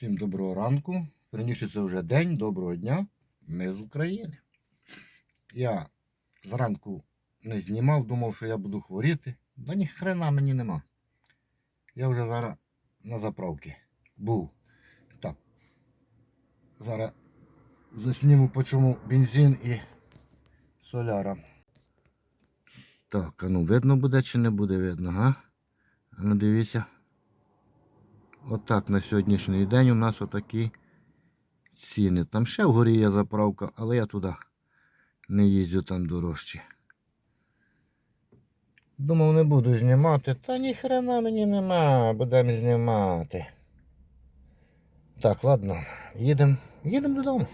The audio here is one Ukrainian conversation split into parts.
Всім доброго ранку. Верніше це вже день, доброго дня. Ми з України. Я зранку не знімав, думав, що я буду хворіти. Да ні хрена мені нема. Я вже зараз на заправці був. Так. Зараз засніму по бензин і соляра. Так, а ну видно буде чи не буде видно, га? А ну дивіться. Отак на сьогоднішній день у нас отакі ціни. Там ще вгорі є заправка, але я туди не їздю там дорожче. Думав, не буду знімати, та ні хрена мені нема, будемо знімати. Так, ладно, їдемо їдем додому.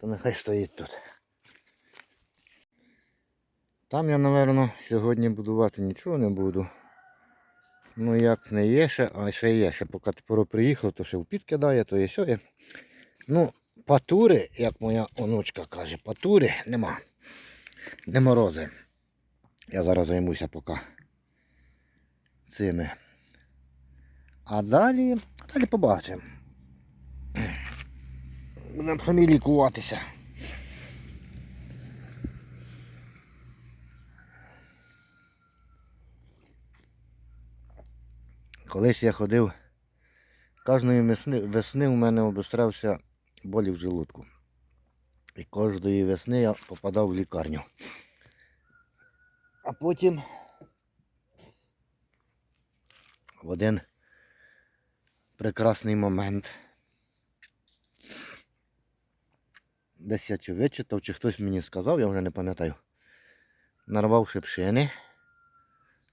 То нехай стоїть тут. Там я, напевно, сьогодні будувати нічого не буду. Ну як не є ще, а ще є. Ще поки тепер приїхав, то ще в під кидає, то є сьогодні. Ну, патури, як моя онучка каже, патури нема. Не морози. Я зараз займуся поки цими. А далі, далі побачимо. Нам самі лікуватися. Колись я ходив, кожної весни у мене обострався болі в желудку. І кожної весни я попадав в лікарню. А потім в один прекрасний момент. Десь я чи вичитав, чи хтось мені сказав, я вже не пам'ятаю. Нарвав шипшини,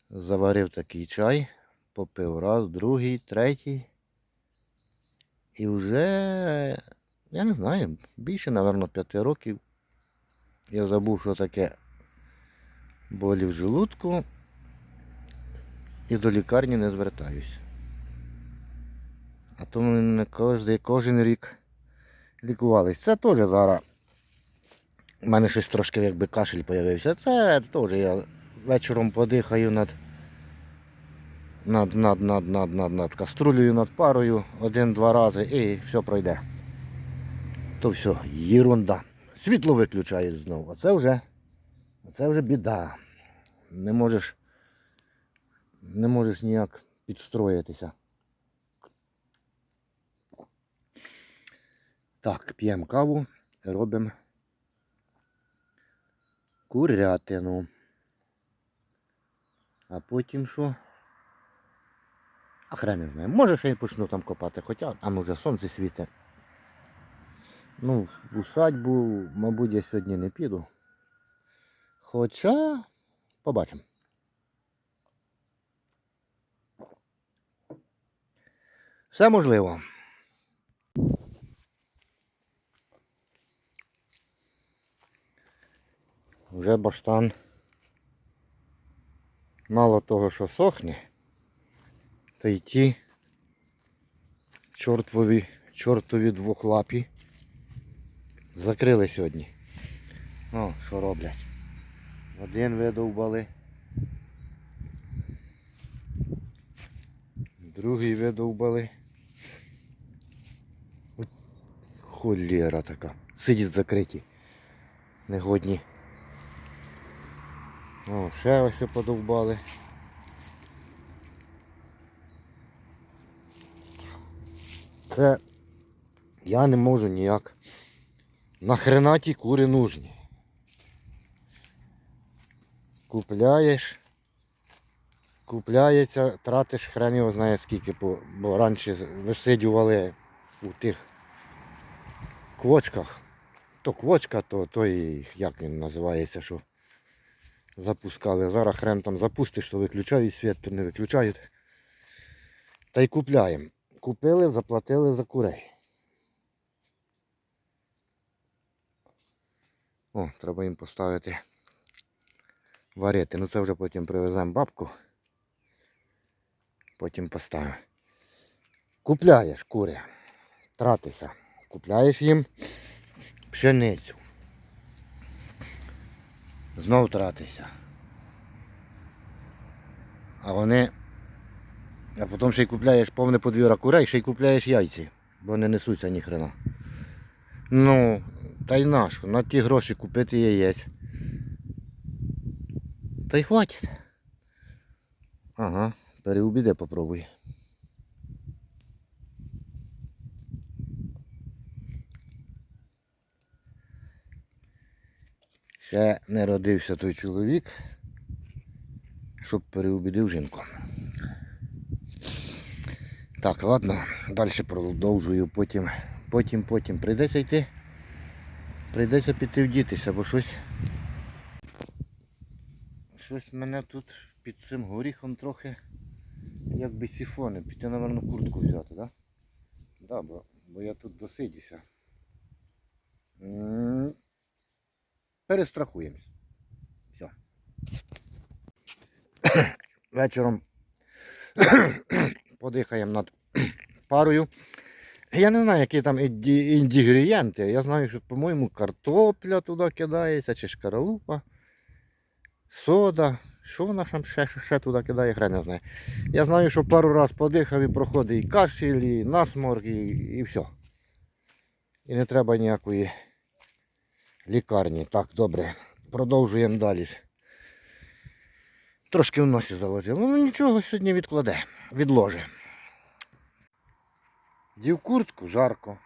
заварив такий чай, попив раз, другий, третій. І вже, я не знаю, більше, мабуть, п'яти років. Я забув, що таке болі в желудку. І до лікарні не звертаюсь. А то мене кожен, кожен рік лікувались. Це теж зараз. У мене щось трошки якби кашель з'явився. Це теж я вечором подихаю над, над, над, над, над, над, над каструлею, над парою один-два рази і все пройде. То все, єрунда. Світло виключають знову. Оце вже, оце вже біда. Не можеш, не можеш ніяк підстроїтися. Так, п'ємо каву, робимо курятину. А потім що? А хрен не знаю. Може ще й почну там копати, хоча, а ну вже сонце світить. Ну, в усадьбу, мабуть, я сьогодні не піду. Хоча побачимо. Все можливо. Вже баштан мало того, що сохне, та й ті чортові, чортові двохлапі закрили сьогодні. О, що роблять? Один видовбали. Другий видовбали. Холєра така. Сидять закриті. Негодні. О, ще ось подовбали. Це я не можу ніяк. Нахрена ті кури нужні. Купляєш, купляється, тратиш хрен його знає скільки, бо, бо раніше висидювали у тих квочках. То квочка, то той, як він називається, що запускали. Зараз хрен там запустиш, то виключають світ, то не виключають. Та й купляємо. Купили, заплатили за курей. О, треба їм поставити варити. Ну це вже потім привеземо бабку. Потім поставимо. Купляєш кури. Тратися. Купляєш їм пшеницю. Знов тратися. А вони. А потім ще й купляєш повне подвір'я курей, ще й купляєш яйці, бо не несуться ні хрена. Ну, та й нащо? На ті гроші купити яєць. Та й хватить. Ага, переубіде попробуй. Ще не родився той чоловік, щоб переубідив жінку. Так, ладно, далі продовжую, потім, потім, потім. Прийдеться йти. Прийдеться піти вдітися, бо щось. Щось мене тут під цим горіхом трохи якби сіфони. Піти, напевно, куртку взяти, так? Да? Да, бо, бо я тут досидюся. Перестрахуємось. Все. Вечором подихаємо над парою. Я не знаю, які там інгредієнти. Я знаю, що, по-моєму, картопля туди кидається, чи шкаралупа, сода. Що вона там ще, ще, туди кидає, хрен не знає. Я знаю, що пару раз подихав і проходить і кашель, і насморк, і, і все. І не треба ніякої лікарні. Так, добре. Продовжуємо далі. Трошки в носі заложило. Ну нічого, сьогодні відкладе, відложе. Дів куртку, жарко.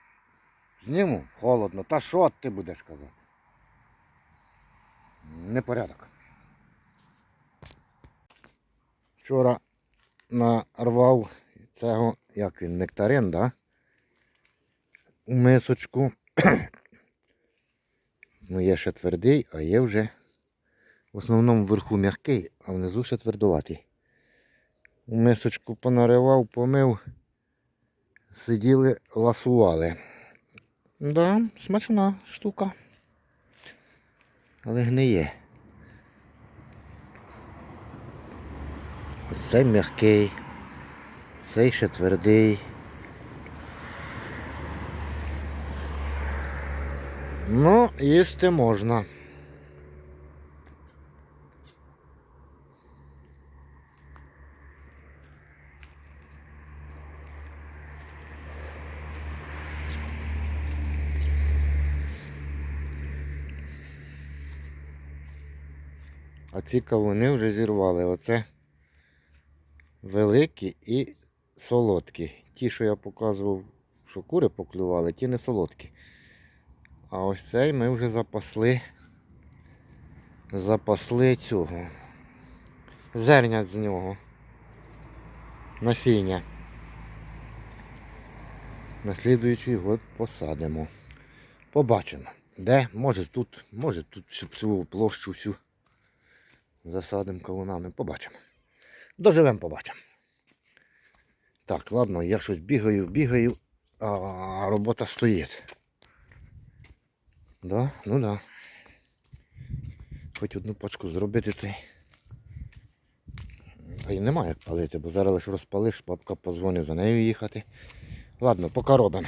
Зніму, холодно. Та що ти будеш казати? Непорядок. Вчора нарвав цього, як він, нектарин, да? У мисочку. Ну, є ще твердий, а є вже в основному вверху м'який, а внизу ще твердуватий. Мисочку понаривав, помив, сиділи, ласували. Да, смачна штука. Але гниє. Ось цей м'який, цей ще твердий. Ну, їсти можна. А ці кавуни вже зірвали. Оце великі і солодкі. Ті, що я показував, що кури поклювали, ті не солодкі. А ось цей ми вже запасли. Запасли цього. Зерня з нього. Насіння. На слідуючий год посадимо. Побачимо. Де? Може тут, може тут цю площу всю засадимо кавунами. Побачимо. Доживемо, побачимо. Так, ладно, я щось бігаю, бігаю, а робота стоїть. Да? Ну да. Хоч одну пачку зробити ти. Та й немає як палити, бо зараз лише розпалиш, бабка позвонить за нею їхати. Ладно, поки робимо.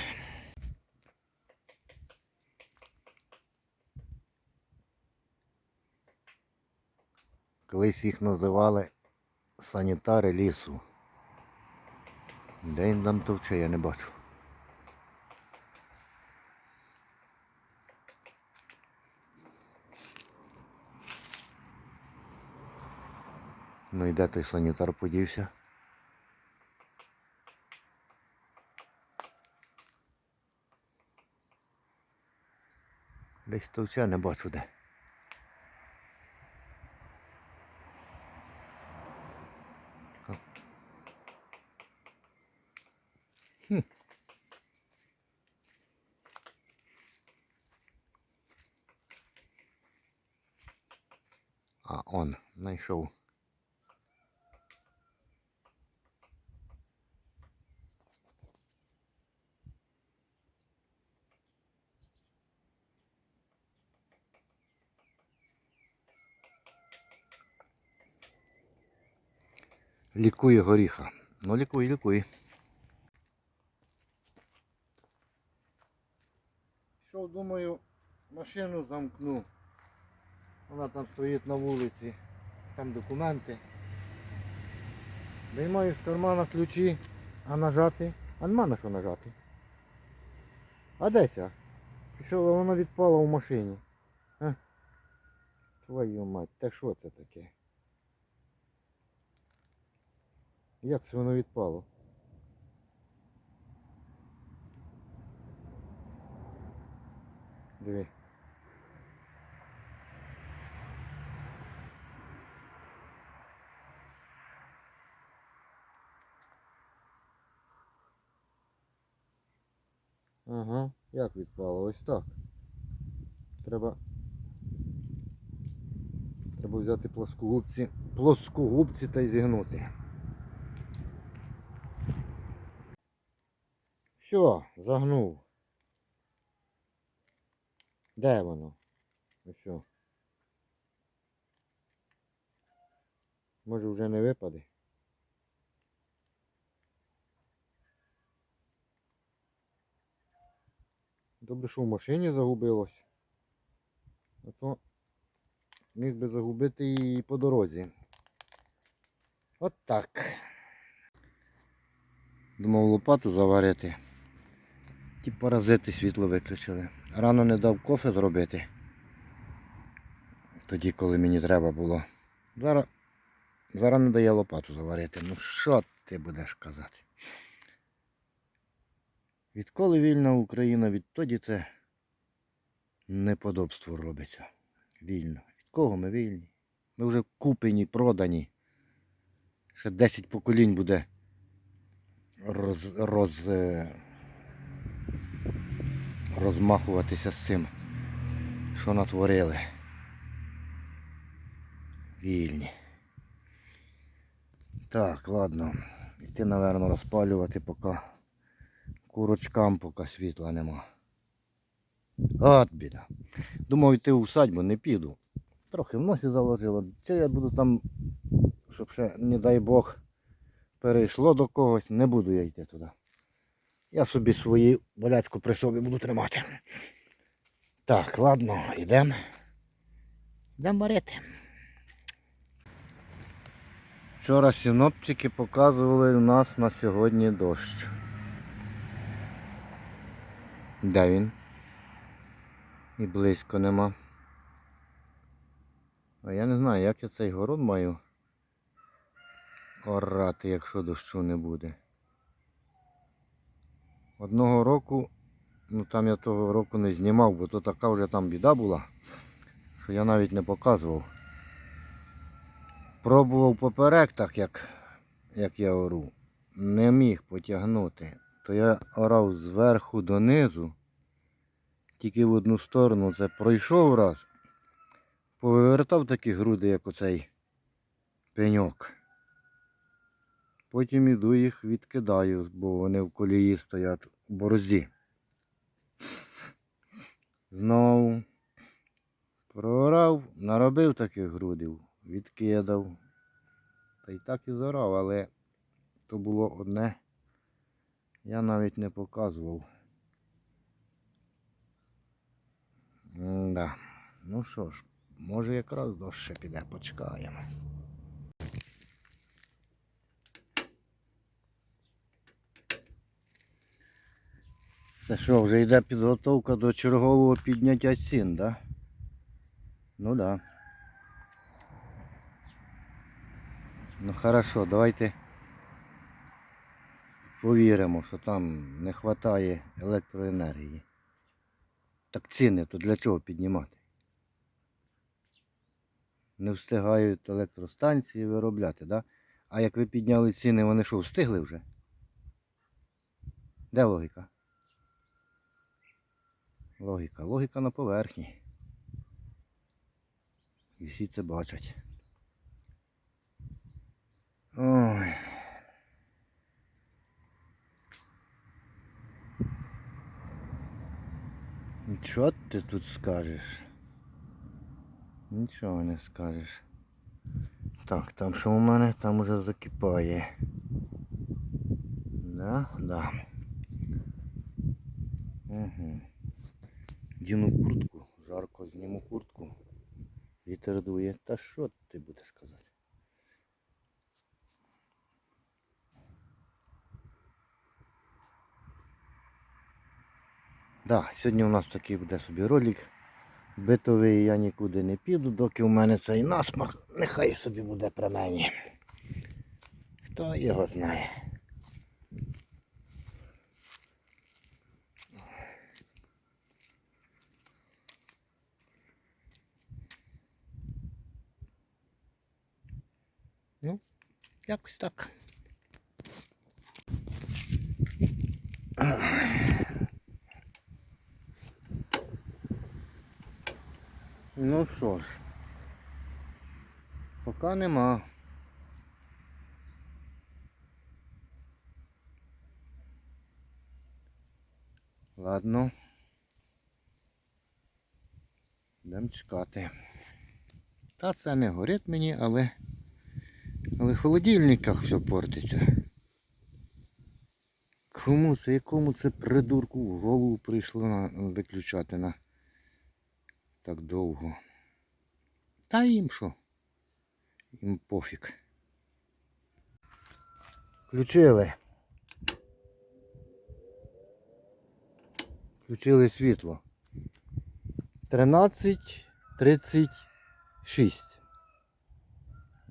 Колись їх називали санітари лісу. Де він там товче, я не бачу. Ну і де той санітар подівся? Десь товче не бачу де. Хм. А он знайшов. Лікує горіха. Ну лікуй, лікуй. Що, думаю, машину замкну. Вона там стоїть на вулиці. Там документи. Виймаю з кармана ключі, а нажати. А нема на що нажати. А де ця? Пішов, а воно відпало в машині. А? Твою мать, та що це таке? Як це воно відпало? Диви. Ага, як відпало? Ось так. Треба. Треба взяти плоскогубці, плоскогубці та й зігнути. Все, загнув. Де воно? Що? Може вже не випаде? Добре, що в машині загубилось. А то міг би загубити і по дорозі. От так. Думав лопату заварити. Ті паразити світло виключили. Рано не дав кофе зробити. Тоді, коли мені треба було. Зараз зараз не дає лопату заварити. Ну що ти будеш казати? Відколи вільна Україна, відтоді це неподобство робиться. Вільно. Від кого ми вільні? Ми вже куплені, продані. Ще 10 поколінь буде роз, роз, е, розмахуватися з цим, що натворили. Вільні. Так, ладно. Йти, напевно, розпалювати, поки курочкам, поки світла нема. От біда. Думав йти у садьбу, не піду. Трохи в носі заложило. Чи я буду там, щоб ще, не дай Бог, перейшло до когось, не буду я йти туди. Я собі свою болячку при собі буду тримати. Так, ладно, йдемо. Йдемо варити. Вчора синоптики показували у нас на сьогодні дощ. Де він? І близько нема. А я не знаю, як я цей город маю орати, якщо дощу не буде. Одного року, ну там я того року не знімав, бо то така вже там біда була, що я навіть не показував. Пробував поперек, так як, як я ору. Не міг потягнути. То я орав зверху донизу, тільки в одну сторону це пройшов раз, повертав такі груди, як оцей пеньок. Потім іду їх відкидаю, бо вони в колії стоять у борозі. Знову проорав, наробив таких грудів, відкидав. Та й так і зорав, але то було одне. Я навіть не показував. Да. Ну що ж, може якраз дощ ще піде, почекаємо. Це що, вже йде підготовка до чергового підняття цін, да? Ну да. Ну хорошо, давайте повіримо, що там не вистачає електроенергії. Так ціни то для чого піднімати? Не встигають електростанції виробляти, да? А як ви підняли ціни, вони що, встигли вже? Де логіка? Логіка. Логіка на поверхні. І всі це бачать. Ой. Що ти тут скажеш? Нічого не скажеш. Так, там що у мене там уже закипає. Да, да. Угу. Діну куртку, жарко зніму куртку. Вітер дує. Та що ти будеш казати? Да, сьогодні у нас такий буде собі ролик. Битовий я нікуди не піду, доки у мене цей насморк, нехай собі буде при мені. Хто його знає. Ну, якось так. Ну що ж, поки нема. Ладно. Будемо чекати. Та це не горить мені, але, але в холодильниках все портиться. Кому це, якому це придурку в голову прийшло на, виключати на так довго. Та їм що? Їм пофіг. Включили. Включили світло. 13.36.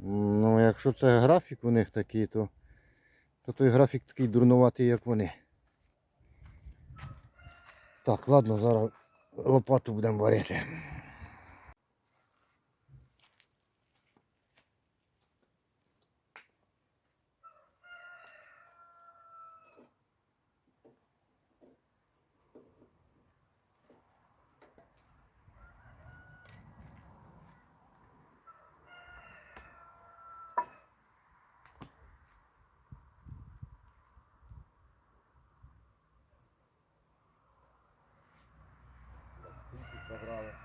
Ну, якщо це графік у них такий, то, то той графік такий дурнуватий, як вони. Так, ладно, зараз лопату будемо варити. Забрали.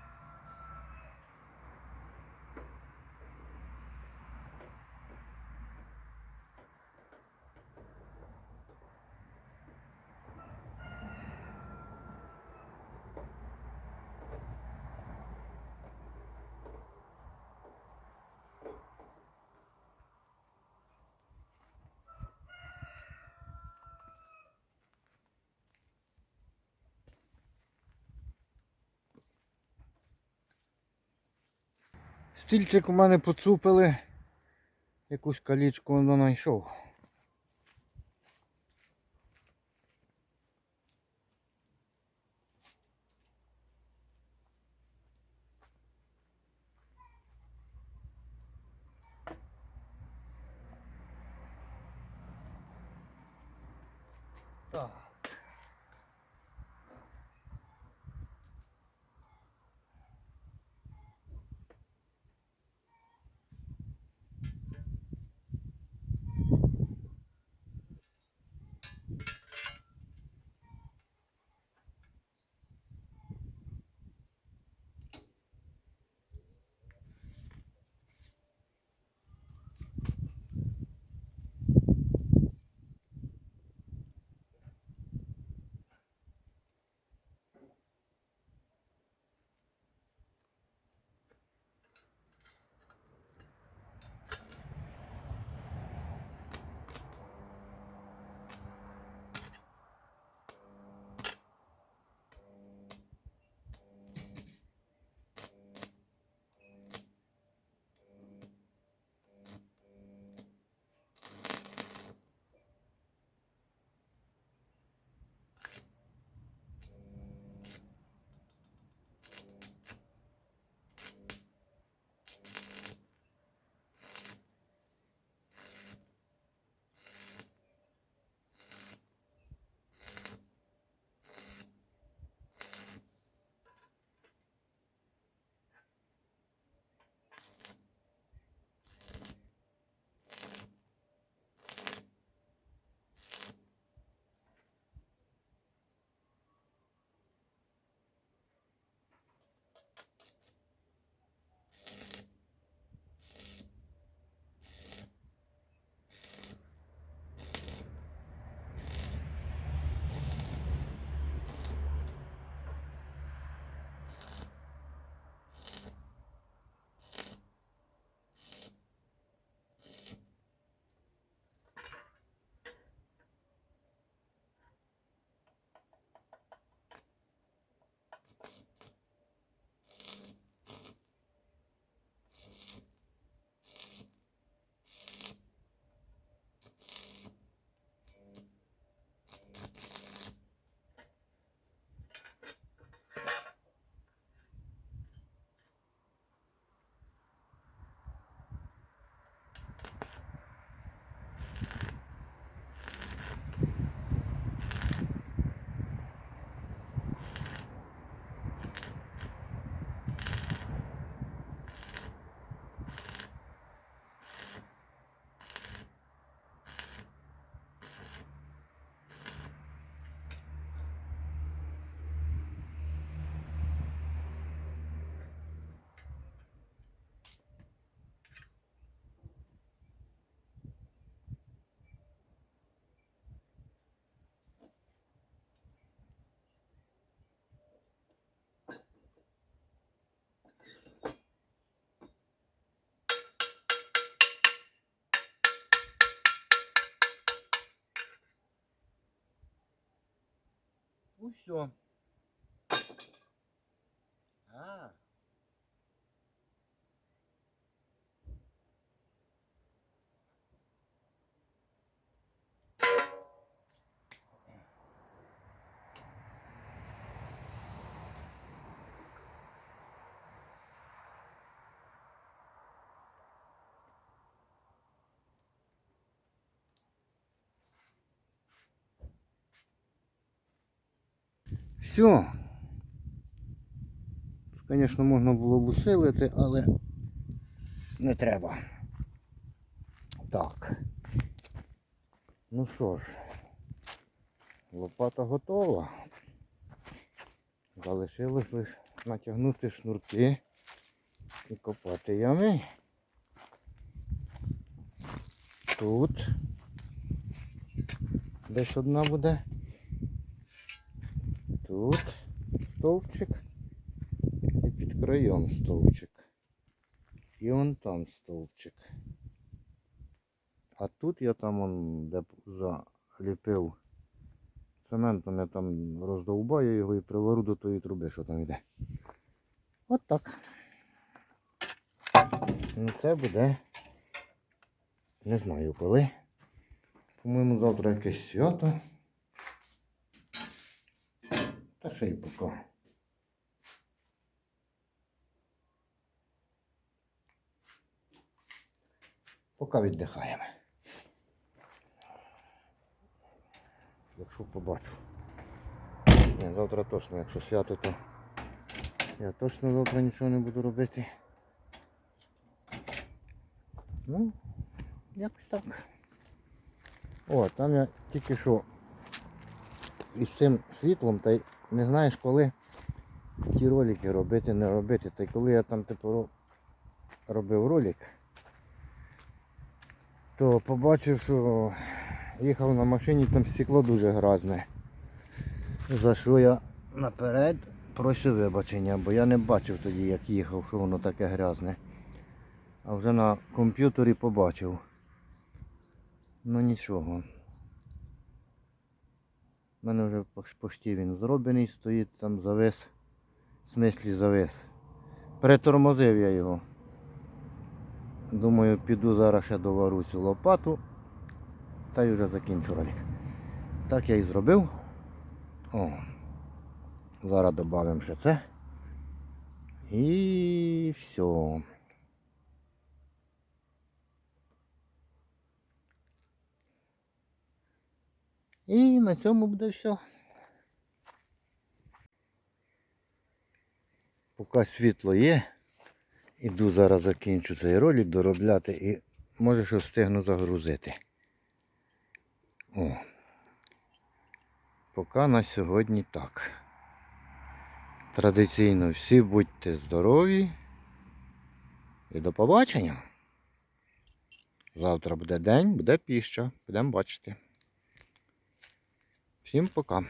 Стільчик у мене поцупили. Якусь калічку воно знайшов. Ну все. Звісно, можна було б усилити, але не треба. Так. Ну що ж, лопата готова. Залишилось лише натягнути шнурки і копати ями. Тут десь одна буде. Тут стовпчик і під краєм стовпчик. І вон там стовпчик. А тут я там он, де заліпив цементом, я там роздовбаю його і привару до тої труби, що там йде. От так. Ну, Це буде. Не знаю коли. По-моєму, завтра якесь свято. Та ще поки. Поки віддихаємо. Якщо побачу. Ні, завтра точно, якщо свято, то я точно завтра нічого не буду робити. Ну, якось так. О, там я тільки що із цим світлом, та й не знаєш коли ті ролики робити, не робити. Та й коли я там типу робив ролик, то побачив, що їхав на машині, там стекло дуже грязне. За що я наперед просив вибачення, бо я не бачив тоді, як їхав, що воно таке грязне. А вже на комп'ютері побачив. Ну нічого. У мене вже почти він зроблений, стоїть там завис. В смислі завис. Притормозив я його. Думаю, піду зараз ще довару цю лопату. Та й вже закінчу ролик. Так я і зробив. О. Зараз додамо ще це. І все. І на цьому буде все. Поки світло є, іду зараз закінчу цей ролик доробляти і може що встигну загрузити. О. Поки на сьогодні так. Традиційно всі будьте здорові і до побачення. Завтра буде день, буде піща. Будемо бачити. Всім пока.